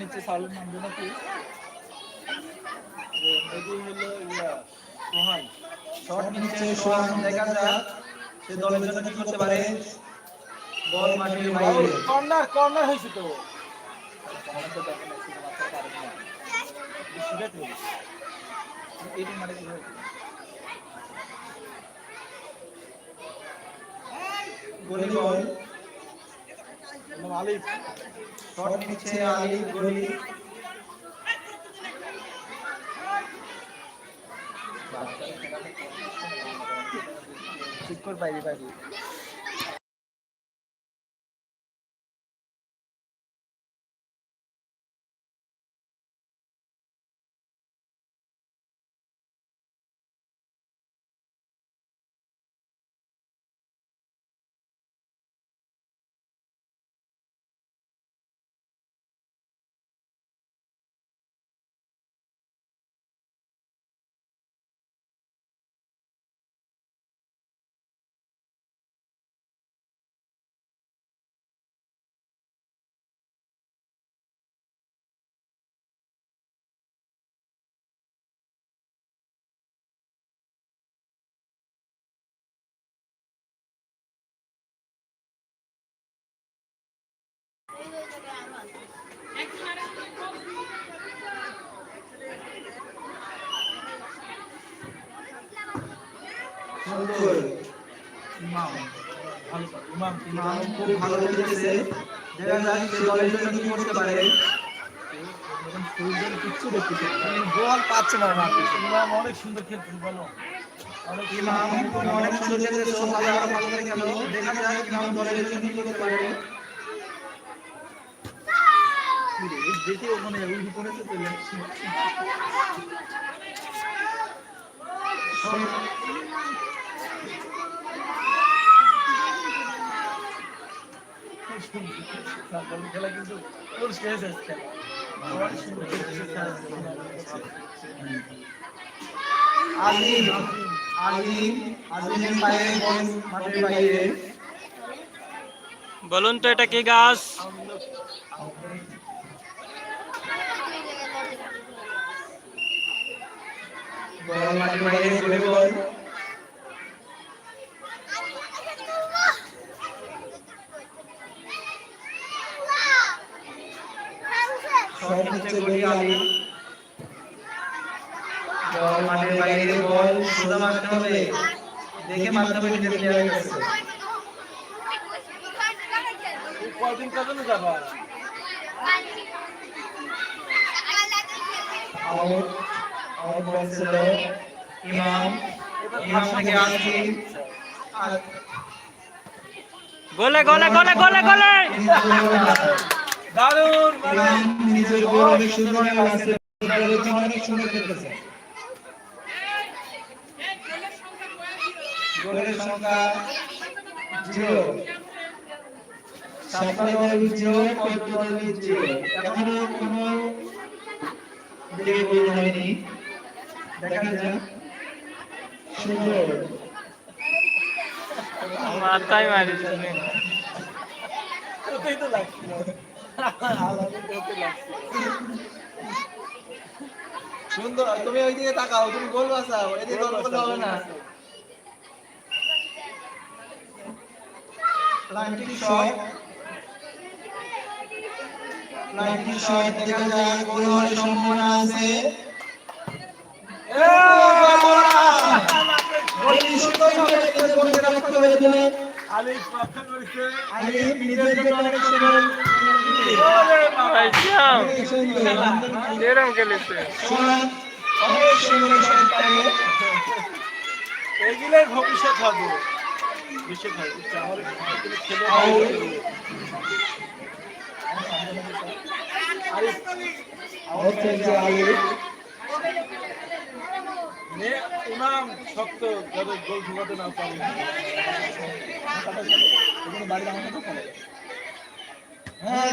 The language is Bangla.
নিচে সাউলের নাম জানো কি যে নদী হলো ইয়া সোহান শট নিচ্ছে সোহান দেখা যাক। সে দলের জন্য কি করতে পারে? বল মাঠের বাইরে। কর্নার কর্নার হয়েছে তো? গোলি বল। আলিফ। শট নিচ্ছে আলী গোলি। ঠিক করে বাইরে বাইরে অনেক সুন্দর খেলতেছে বলো অনেক সুন্দর খেলতেছো ভালো করে খেলো। দেখা যাক ইমাম দলের জন্য করতে পারে। শেষ আছে খেলা অনেক সুন্দর খেলতেছে খেলা। আজিম আজিম আজিমের পায়ে বল মাঠের বাইরে? বলুন তো এটা কি গাছ? বল মাঠের বাইরে গোলে বল শট নিচ্ছে গোলি আলী বল মাঠের বাইরে বল সোজা মারতে হবে দেখে মারতে হবে নিজের প্লেয়ারের কাছে কয়দিন কাজে যাবা আউট আউট বল ছিল ইমাম ইমাম থেকে আসিম গোলে গোলে গোলে গোলে গোলে। দারুণ নিজের গোল অনেক সুন্দর আছে অনেক সুন্দর খেলতেছে গোলের সংখ্যা দেখা যাক সুন্দর মাথায় মারিছে ওটাই তো লাগছিল। সুন্দর তুমি ওইদিকে তাকাও তুমি গোল বাঁচাও এদিকে গোল করলে হবে না। প্লান্টিং শট প্লান্টিং শট দেখা যায় গোল হওয়ার সম্ভাবনা আছে। এরম খেলেছে এগুলোই ভবিষ্যৎ হবে ছেলে আউট আলিফ আউট খেলছে আলী নে ইমাম শক্ত যাতে গোল ঢুকাতে না পারে। বাড়ি হ্যাঁ